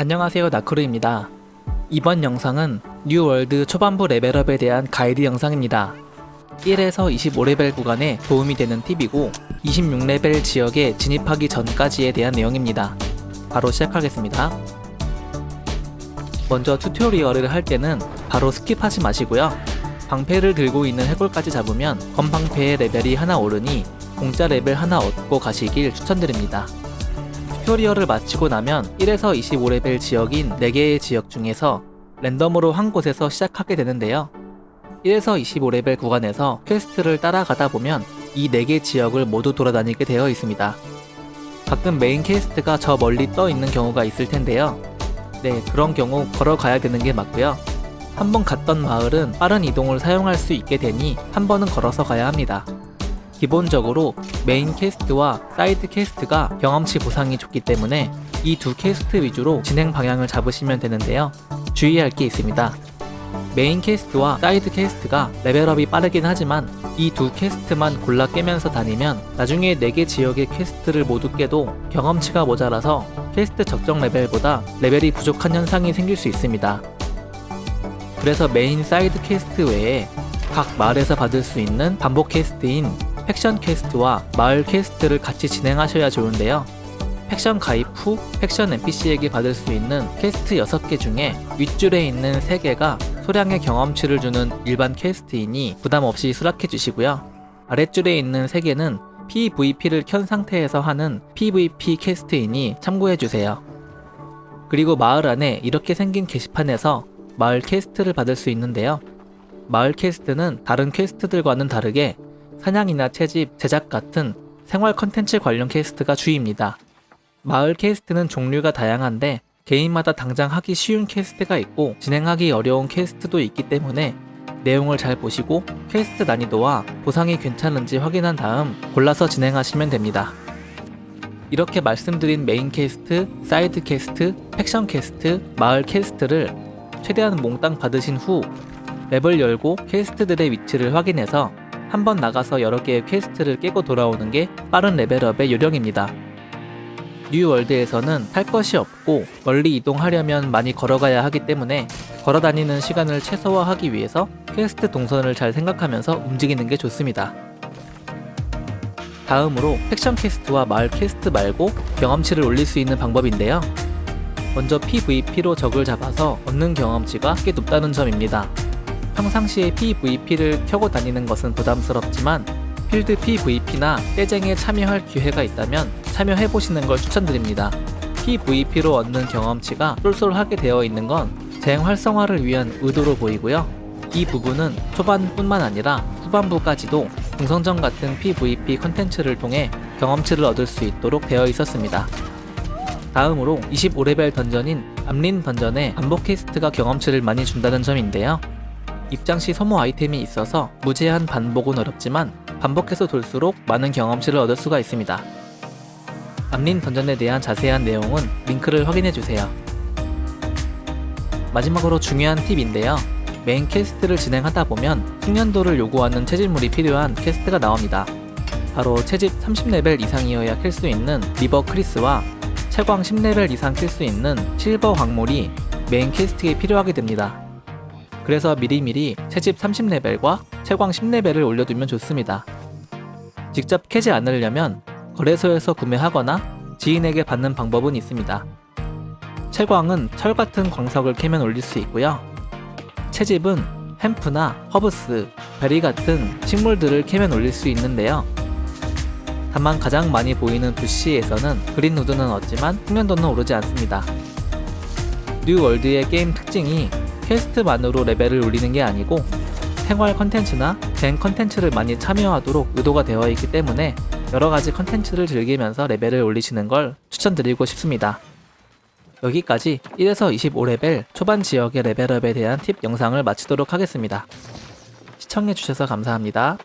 안녕하세요 나크루입니다. 이번 영상은 뉴월드 초반부 레벨업에 대한 가이드 영상입니다. 1에서 25레벨 구간에 도움이 되는 팁이고 26레벨 지역에 진입하기 전까지에 대한 내용입니다. 바로 시작하겠습니다. 먼저 튜토리얼을 할 때는 바로 스킵하지 마시고요. 방패를 들고 있는 해골까지 잡으면 건방패의 레벨이 하나 오르니 공짜 레벨 하나 얻고 가시길 추천드립니다. 튜토리얼을 마치고 나면 1에서 25레벨 지역인 4개의 지역 중에서 랜덤으로 한 곳에서 시작하게 되는데요. 1에서 25레벨 구간에서 퀘스트를 따라가다 보면 이 4개 지역을 모두 돌아다니게 되어 있습니다. 가끔 메인 퀘스트가 저 멀리 떠 있는 경우가 있을 텐데요. 네, 그런 경우 걸어가야 되는 게 맞고요. 한번 갔던 마을은 빠른 이동을 사용할 수 있게 되니 한 번은 걸어서 가야 합니다. 기본적으로 메인 퀘스트와 사이드 퀘스트가 경험치 보상이 좋기 때문에 이두 퀘스트 위주로 진행 방향을 잡으시면 되는데요. 주의할 게 있습니다. 메인 퀘스트와 사이드 퀘스트가 레벨업이 빠르긴 하지만 이두 퀘스트만 골라 깨면서 다니면 나중에 4개 지역의 퀘스트를 모두 깨도 경험치가 모자라서 퀘스트 적정 레벨보다 레벨이 부족한 현상이 생길 수 있습니다. 그래서 메인 사이드 퀘스트 외에 각 마을에서 받을 수 있는 반복 퀘스트인 팩션 퀘스트와 마을 퀘스트를 같이 진행하셔야 좋은데요. 팩션 가입 후 팩션 NPC에게 받을 수 있는 퀘스트 6개 중에 윗줄에 있는 3개가 소량의 경험치를 주는 일반 퀘스트이니 부담 없이 수락해 주시고요. 아랫줄에 있는 3개는 PVP를 켠 상태에서 하는 PVP 퀘스트이니 참고해 주세요. 그리고 마을 안에 이렇게 생긴 게시판에서 마을 퀘스트를 받을 수 있는데요. 마을 퀘스트는 다른 퀘스트들과는 다르게 사냥이나 채집, 제작 같은 생활 컨텐츠 관련 퀘스트가 주입니다. 마을 퀘스트는 종류가 다양한데 개인마다 당장 하기 쉬운 퀘스트가 있고 진행하기 어려운 퀘스트도 있기 때문에 내용을 잘 보시고 퀘스트 난이도와 보상이 괜찮은지 확인한 다음 골라서 진행하시면 됩니다. 이렇게 말씀드린 메인 퀘스트, 사이드 퀘스트, 팩션 퀘스트, 마을 퀘스트를 최대한 몽땅 받으신 후 맵을 열고 퀘스트들의 위치를 확인해서 한 번 나가서 여러 개의 퀘스트를 깨고 돌아오는 게 빠른 레벨업의 요령입니다. 뉴월드에서는 탈 것이 없고 멀리 이동하려면 많이 걸어가야 하기 때문에 걸어 다니는 시간을 최소화하기 위해서 퀘스트 동선을 잘 생각하면서 움직이는 게 좋습니다. 다음으로 팩션 퀘스트와 마을 퀘스트 말고 경험치를 올릴 수 있는 방법인데요. 먼저 PVP로 적을 잡아서 얻는 경험치가 꽤 높다는 점입니다. 평상시에 PVP를 켜고 다니는 것은 부담스럽지만 필드 PVP나 떼쟁에 참여할 기회가 있다면 참여해보시는 걸 추천드립니다. PVP로 얻는 경험치가 쏠쏠하게 되어 있는 건 쟁 활성화를 위한 의도로 보이고요. 이 부분은 초반뿐만 아니라 후반부까지도 공성전 같은 PVP 컨텐츠를 통해 경험치를 얻을 수 있도록 되어 있었습니다. 다음으로 25레벨 던전인 암린 던전에 반복 퀘스트가 경험치를 많이 준다는 점인데요. 입장 시 소모 아이템이 있어서 무제한 반복은 어렵지만 반복해서 돌수록 많은 경험치를 얻을 수가 있습니다. 암린 던전에 대한 자세한 내용은 링크를 확인해 주세요. 마지막으로 중요한 팁인데요. 메인 퀘스트를 진행하다 보면 숙련도를 요구하는 채집물이 필요한 퀘스트가 나옵니다. 바로 채집 30레벨 이상이어야 캘수 있는 리버 크리스와 채광 10레벨 이상 캘수 있는 실버 광물이 메인 퀘스트에 필요하게 됩니다. 그래서 미리미리 채집 30레벨과 채광 10레벨을 올려두면 좋습니다. 직접 캐지 않으려면 거래소에서 구매하거나 지인에게 받는 방법은 있습니다. 채광은 철 같은 광석을 캐면 올릴 수 있고요. 채집은 햄프나 허브스, 베리 같은 식물들을 캐면 올릴 수 있는데요. 다만 가장 많이 보이는 부시에서는 그린우드는 얻지만 숙련도는 오르지 않습니다. 뉴월드의 게임 특징이 퀘스트만으로 레벨을 올리는 게 아니고 생활 컨텐츠나 젠 컨텐츠를 많이 참여하도록 의도가 되어 있기 때문에 여러 가지 컨텐츠를 즐기면서 레벨을 올리시는 걸 추천드리고 싶습니다. 여기까지 1에서 25레벨 초반 지역의 레벨업에 대한 팁 영상을 마치도록 하겠습니다. 시청해주셔서 감사합니다.